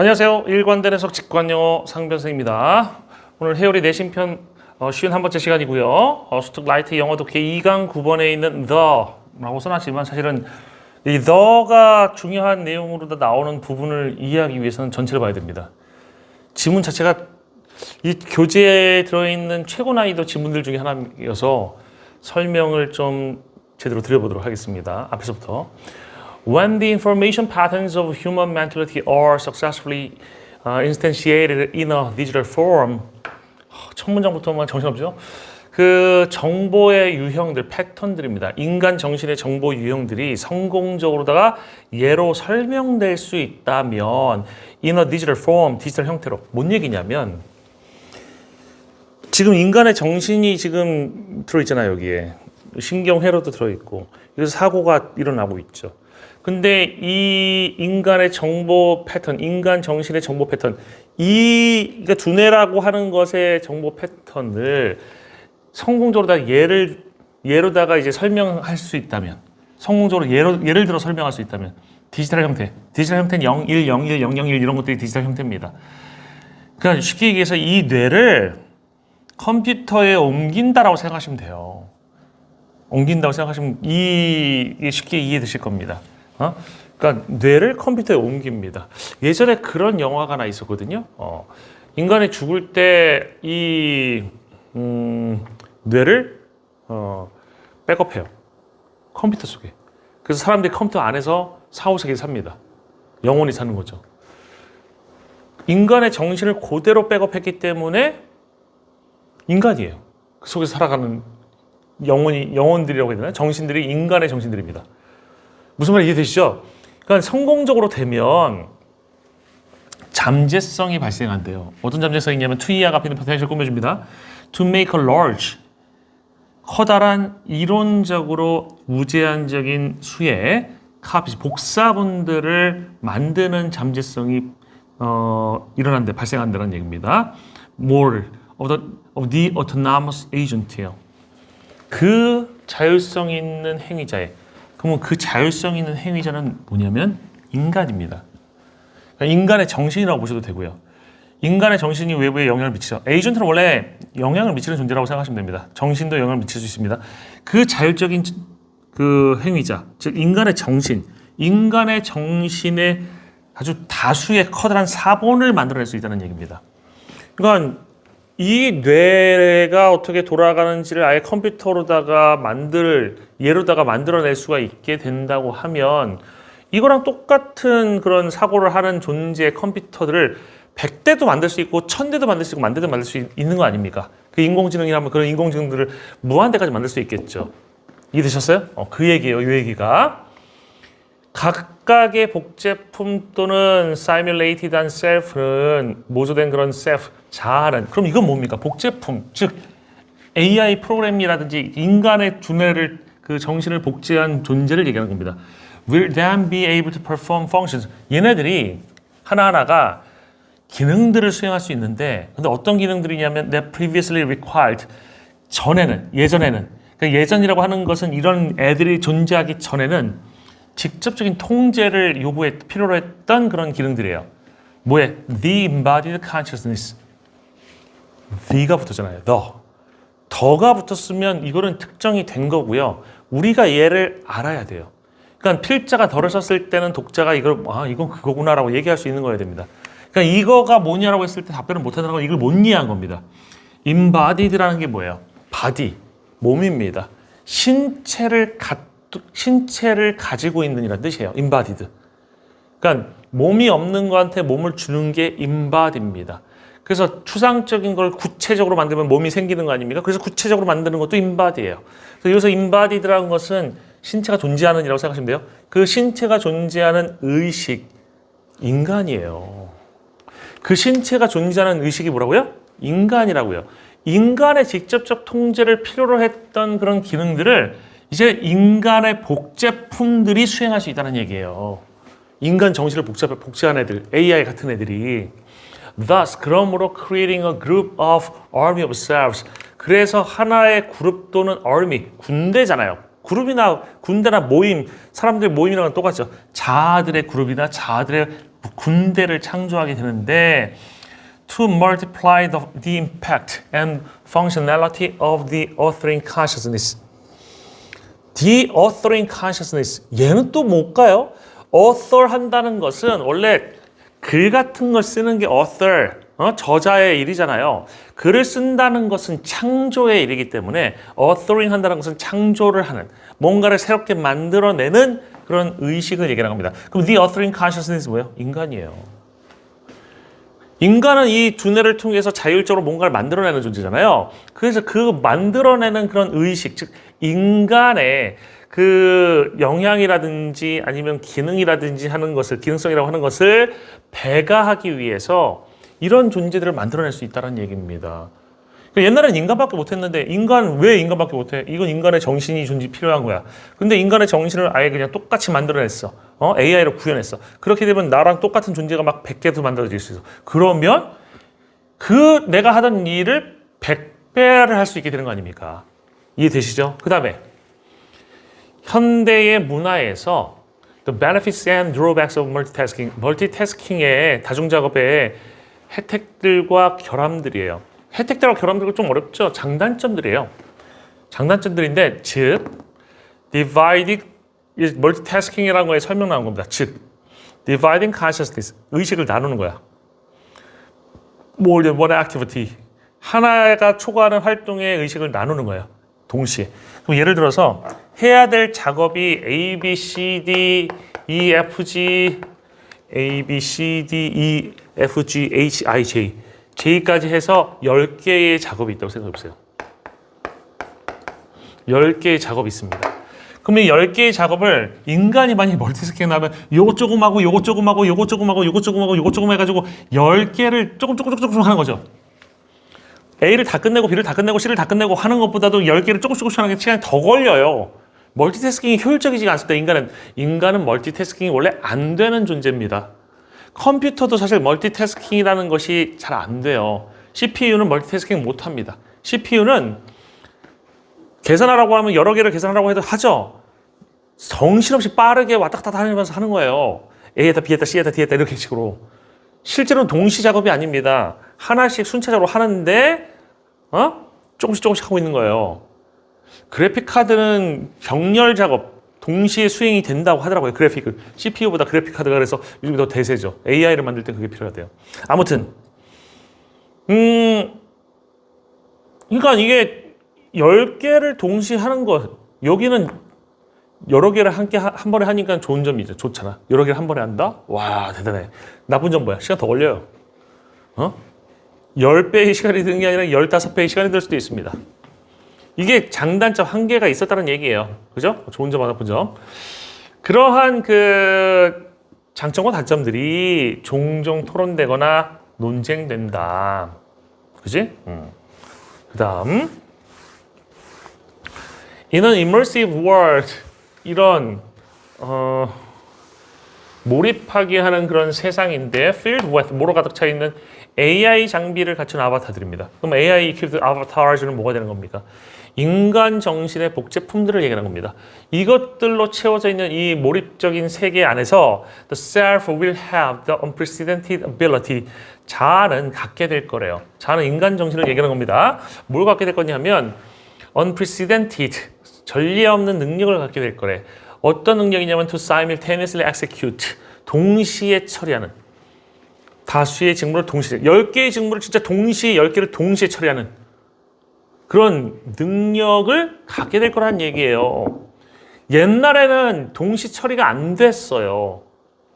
안녕하세요. 일관된 해석 직관영어 상변생입니다. 오늘 해열이 내신편 어, 쉬운 한 번째 시간이고요. 어, 수특 라이트 영어 독해 2강 9번에 있는 the라고 써놨지만 사실은 이 the가 중요한 내용으로 나오는 부분을 이해하기 위해서는 전체를 봐야 됩니다. 지문 자체가 이 교재에 들어있는 최고 난이도 지문들 중에 하나여서 설명을 좀 제대로 드려보도록 하겠습니다. 앞에서부터. When the information patterns of human mentality are successfully uh, instantiated in a digital form, 첫 문장부터만 정신없죠? 그 정보의 유형들, 패턴들입니다. 인간 정신의 정보 유형들이 성공적으로다가 예로 설명될 수 있다면 in a digital form, 디지털 형태로. 뭔 얘기냐면 지금 인간의 정신이 지금 들어있잖아요, 여기에. 신경회로도 들어있고. 그래서 사고가 일어나고 있죠. 근데 이 인간의 정보 패턴, 인간 정신의 정보 패턴, 이 그러니까 두뇌라고 하는 것의 정보 패턴을 성공적으로 다 예를 예로다가 이제 설명할 수 있다면, 성공적으로 예로, 예를 들어 설명할 수 있다면 디지털 형태, 디지털 형태는 0, 1, 0, 1, 0, 0, 1 이런 것들이 디지털 형태입니다. 그러니까 쉽게 얘기해서 이 뇌를 컴퓨터에 옮긴다라고 생각하시면 돼요. 옮긴다고 생각하시면 이, 쉽게 이해되실 겁니다. 어? 그러니까 뇌를 컴퓨터에 옮깁니다. 예전에 그런 영화가 하나 있었거든요. 어, 인간이 죽을 때이 음, 뇌를 어, 백업해요. 컴퓨터 속에. 그래서 사람들이 컴퓨터 안에서 사후세계 삽니다. 영원히 사는 거죠. 인간의 정신을 그대로 백업했기 때문에 인간이에요. 그 속에서 살아가는 영혼이 영혼들이라고 해야 되나? 정신들이 인간의 정신들입니다. 무슨 말인지 이해되시죠? 그러니까 성공적으로 되면 잠재성이 발생한대요. 어떤 잠재성이냐면 투이아가 피는 포텐셜 꾸며줍니다. To make a large 커다란 이론적으로 무제한적인 수의 카피 복사본들을 만드는 잠재성이 어, 일어난데 발생한다는 얘기입니다. More of the, of the autonomous agent예요. 그 자율성 있는 행위자의 그러면 그 자율성 있는 행위자는 뭐냐면 인간입니다. 그러니까 인간의 정신이라고 보셔도 되고요. 인간의 정신이 외부에 영향을 미치죠. 에이전트는 원래 영향을 미치는 존재라고 생각하시면 됩니다. 정신도 영향을 미칠 수 있습니다. 그 자율적인 그 행위자, 즉 인간의 정신, 인간의 정신의 아주 다수의 커다란 사본을 만들어낼 수 있다는 얘기입니다. 그러니까 이 뇌가 어떻게 돌아가는지를 아예 컴퓨터로다가 만들 예로다가 만들어낼 수가 있게 된다고 하면 이거랑 똑같은 그런 사고를 하는 존재의 컴퓨터들을 100대도 만들 수 있고 1000대도 만들 수 있고 만 대도 만들 수 있는 거 아닙니까? 그 인공지능이라면 그런 인공지능들을 무한대까지 만들 수 있겠죠. 이해되셨어요? 어, 그 얘기예요. 이 얘기가. 각각의 복제품 또는 simulated한 self는 모조된 그런 self, 자아는 그럼 이건 뭡니까? 복제품, 즉 AI 프로그램이라든지 인간의 두뇌를 그 정신을 복제한 존재를 얘기하는 겁니다. Will then be able to perform functions. 얘네들이 하나하나가 기능들을 수행할 수 있는데 근데 어떤 기능들이냐면 that previously required 전에는 예전에는 그러니까 예전이라고 하는 것은 이런 애들이 존재하기 전에는 직접적인 통제를 요구해 필요로 했던 그런 기능들이에요. 뭐에? The embodied consciousness. the가 붙었잖아요. the. 더가 붙었으면 이거는 특정이 된 거고요. 우리가 얘를 알아야 돼요. 그러니까 필자가 덜을 썼을 때는 독자가 이걸 아 이건 그거구나라고 얘기할 수 있는 거여야 됩니다. 그러니까 이거가 뭐냐라고 했을 때 답변을 못 하는 건 이걸 못 이해한 겁니다. embodied라는 게 뭐예요? body, 몸입니다. 신체를 가, 신체를 가지고 있는 이란 뜻이에요. embodied. 그러니까 몸이 없는 거한테 몸을 주는 게 embod입니다. 그래서 추상적인 걸 구체적으로 만들면 몸이 생기는 거 아닙니까? 그래서 구체적으로 만드는 것도 embod예요. 그래서 여기서 embodied라는 것은 신체가 존재하는 이라고 생각하시면 돼요. 그 신체가 존재하는 의식, 인간이에요. 그 신체가 존재하는 의식이 뭐라고요? 인간이라고요. 인간의 직접적 통제를 필요로 했던 그런 기능들을 이제 인간의 복제품들이 수행할 수 있다는 얘기예요. 인간 정신을 복제, 복제한 애들, AI 같은 애들이. Thus, 그러므로 creating a group of army of selves. 그래서 하나의 그룹 또는 army, 군대잖아요. 그룹이나 군대나 모임, 사람들 모임이랑 은 똑같죠. 자아들의 그룹이나 자아들의 군대를 창조하게 되는데 to multiply the, the impact and functionality of the authoring consciousness. The authoring consciousness. 얘는 또 뭘까요? author 한다는 것은 원래 글 같은 걸 쓰는 게 author, 어? 저자의 일이잖아요. 글을 쓴다는 것은 창조의 일이기 때문에 authoring 한다는 것은 창조를 하는, 뭔가를 새롭게 만들어내는 그런 의식을 얘기하는 겁니다. 그럼 the authoring consciousness 뭐예요? 인간이에요. 인간은 이 두뇌를 통해서 자율적으로 뭔가를 만들어내는 존재잖아요. 그래서 그 만들어내는 그런 의식, 즉 인간의 그 영향이라든지 아니면 기능이라든지 하는 것을 기능성이라고 하는 것을 배가하기 위해서 이런 존재들을 만들어낼 수 있다는 얘기입니다. 그러니까 옛날엔 인간밖에 못했는데 인간 왜 인간밖에 못해? 이건 인간의 정신이 존재 필요한 거야. 근데 인간의 정신을 아예 그냥 똑같이 만들어냈어. 어? AI로 구현했어. 그렇게 되면 나랑 똑같은 존재가 막 100개도 만들어질 수 있어. 그러면 그 내가 하던 일을 100배를 할 수 있게 되는 거 아닙니까? 이해되시죠? 그 다음에 현대의 문화에서 the benefits and drawbacks of multitasking, 멀티태스킹의 다중작업의 혜택들과 결함들이에요. 혜택들과 결함들은 좀 어렵죠. 장단점들이에요. 장단점들인데 즉 divided 멀티태스킹이라는 거에 설명 나온 겁니다. 즉 dividing consciousness 의식을 나누는 거야. more than one activity 하나가 초과하는 활동의 의식을 나누는 거예요. 동시에. 그럼 예를 들어서 해야 될 작업이 A, B, C, D, E, F, G, A, B, C, D, E, F, G, H, I, J. J까지 해서 10개의 작업이 있다고 생각해 보세요. 10개의 작업이 있습니다. 이 10개의 작업을 인간이 만약에 멀티스킹 하면 요거 조금 하고 요거 조금 하고 요거 조금 하고 요거 조금 하고 요거 조금 해가지고 10개를 조금 조금 조금 조금 하는 거죠. A를 다 끝내고 B를 다 끝내고 C를 다 끝내고 하는 것보다도 10개를 조금씩 조금씩 하는 게 시간이 더 걸려요. 멀티태스킹이 효율적이지 않습니다. 인간은 인간은 멀티태스킹이 원래 안 되는 존재입니다. 컴퓨터도 사실 멀티태스킹이라는 것이 잘 안 돼요. CPU는 멀티태스킹 못 합니다. CPU는 계산하라고 하면 여러 개를 계산하라고 해도 하죠. 정신없이 빠르게 왔다 갔다 하면서 하는 거예요. A에다 B에다 C에다 D에다 이렇게 식으로. 실제로는 동시 작업이 아닙니다. 하나씩 순차적으로 하는데 어? 조금씩 조금씩 하고 있는 거예요. 그래픽 카드는 병렬 작업 동시에 수행이 된다고 하더라고요. 그래픽을 CPU보다 그래픽 카드가 그래서 요즘 더 대세죠. AI를 만들 때 그게 필요하대요. 아무튼 음 그러니까 이게 10개를 동시에 하는 거 여기는 여러 개를 함께 하- 한 번에 하니까 좋은 점이 죠 좋잖아. 여러 개를 한 번에 한다? 와, 대단해. 나쁜 점 뭐야? 시간 더 걸려요. 어? 10배의 시간이 드는 게 아니라 15배의 시간이 들 수도 있습니다. 이게 장단점 한계가 있었다는 얘기예요. 그죠? 좋은 점과 나쁜 점. 그러한 그 장점과 단점들이 종종 토론되거나 논쟁된다. 그지? 음. 그 다음. An immersive world, 이런, 어, 몰입하게 하는 그런 세상인데, filled with, 뭐로 가득 차 있는 AI 장비를 갖춘 아바타들입니다. 그럼 AI equipped avatars 는 뭐가 되는 겁니까? 인간 정신의 복제품들을 얘기하는 겁니다. 이것들로 채워져 있는 이 몰입적인 세계 안에서 the self will have the unprecedented ability. 자아는 갖게 될 거래요. 자아는 인간 정신을 얘기하는 겁니다. 뭘 갖게 될 거냐면 unprecedented 전례 없는 능력을 갖게 될 거래. 어떤 능력이냐면 to simultaneously execute 동시에 처리하는 다수의 직무를 동시에 10개의 직무를 진짜 동시에 10개를 동시에 처리하는 그런 능력을 갖게 될 거란 얘기예요. 옛날에는 동시 처리가 안 됐어요.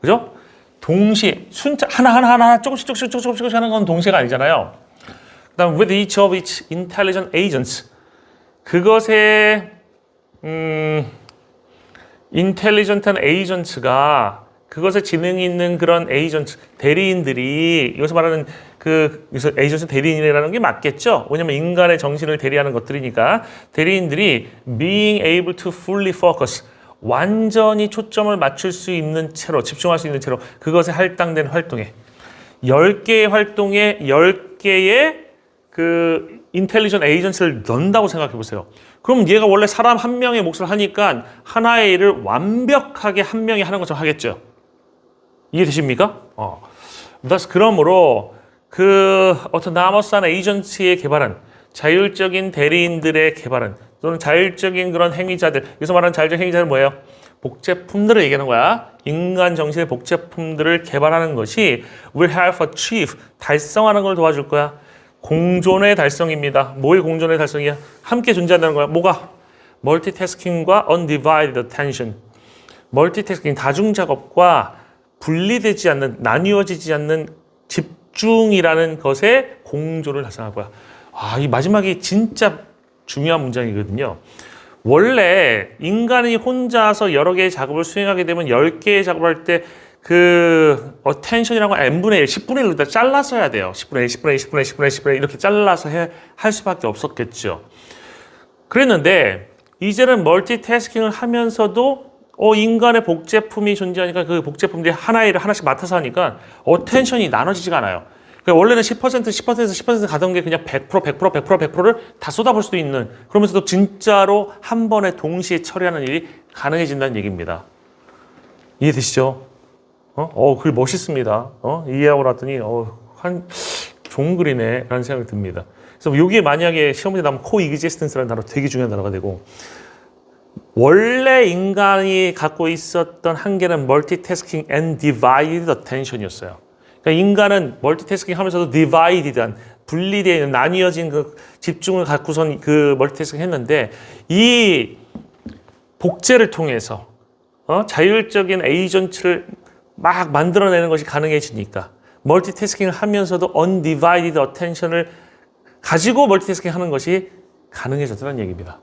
그죠? 동시 순차 하나 하나 하나 조금씩 조금씩 조금씩 조금씩 하는 건 동시가 아니잖아요. 그다음 with each of its intelligent agents 그것의 음 인텔리전트한 에이전트가 그것에 지능이 있는 그런 에이전트 대리인들이 여기서 말하는 그 여기서 에이전트 대리인이라는 게 맞겠죠? 왜냐면 인간의 정신을 대리하는 것들이니까 대리인들이 being able to fully focus 완전히 초점을 맞출 수 있는 채로 집중할 수 있는 채로 그것에 할당된 활동에 10개의 활동에 10개의 그 인텔리전 에이전트를 넣는다고 생각해 보세요. 그럼 얘가 원래 사람 한 명의 몫을 하니까 하나의 일을 완벽하게 한 명이 하는 것처럼 하겠죠. 이해되십니까? 어. 그래서 그러므로 그 어떤 나머스한 에이전트의 개발은 자율적인 대리인들의 개발은 또는 자율적인 그런 행위자들 여기서 말하는 자율적 행위자는 뭐예요? 복제품들을 얘기하는 거야. 인간 정신의 복제품들을 개발하는 것이 will help achieve 달성하는 걸 도와줄 거야. 공존의 달성입니다. 뭐의 공존의 달성이야? 함께 존재한다는 거야. 뭐가? 멀티태스킹과 undivided attention. 멀티태스킹 다중 작업과 분리되지 않는 나뉘어지지 않는 집중이라는 것의 공조를 거야. 아, 이 마지막이 진짜 중요한 문장이거든요. 원래 인간이 혼자서 여러 개의 작업을 수행하게 되면 10개의 작업을 할 때 그 어텐션이라고 n분의 1, 10분의 1로 다 잘라서 해야 돼요. 10분의 1, 10분의 1, 10분의 1, 10분의 1, 10분의 1 이렇게 잘라서 해, 할 수밖에 없었겠죠. 그랬는데 이제는 멀티태스킹을 하면서도 어, 인간의 복제품이 존재하니까 그 복제품들이 일을 하나씩 맡아서 하니까 어텐션이 나눠지지가 않아요. 그러니까 원래는 10% 10% 10% 가던 게 그냥 100% 100% 100% 100%를 다 쏟아볼 수도 있는 그러면서도 진짜로 한 번에 동시에 처리하는 일이 가능해진다는 얘기입니다. 이해되시죠? 어, 어, 글 멋있습니다. 어, 이해하고 났더니 어, 한 좋은 글이네 라는 생각이 듭니다. 그래서 여기에 만약에 시험 문제 나오면 코이그지스턴스라는 단어 되게 중요한 단어가 되고 원래 인간이 갖고 있었던 한계는 멀티태스킹 and divided attention이었어요. 그러니까 인간은 멀티태스킹 하면서도 divided한 분리되어 있는 나뉘어진 그 집중을 갖고선 그 멀티태스킹 했는데 이 복제를 통해서 어? 자율적인 에이전트를 막 만들어내는 것이 가능해지니까 멀티태스킹을 하면서도 undivided attention을 가지고 멀티태스킹 하는 것이 가능해졌다는 얘기입니다.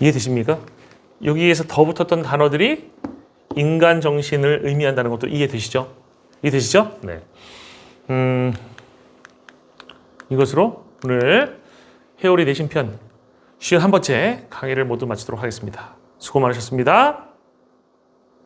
이해되십니까? 여기에서 더 붙었던 단어들이 인간 정신을 의미한다는 것도 이해되시죠? 이해되시죠? 네. 음, 이것으로 오늘 회오리 내신편 51번째 강의를 모두 마치도록 하겠습니다. 수고 많으셨습니다.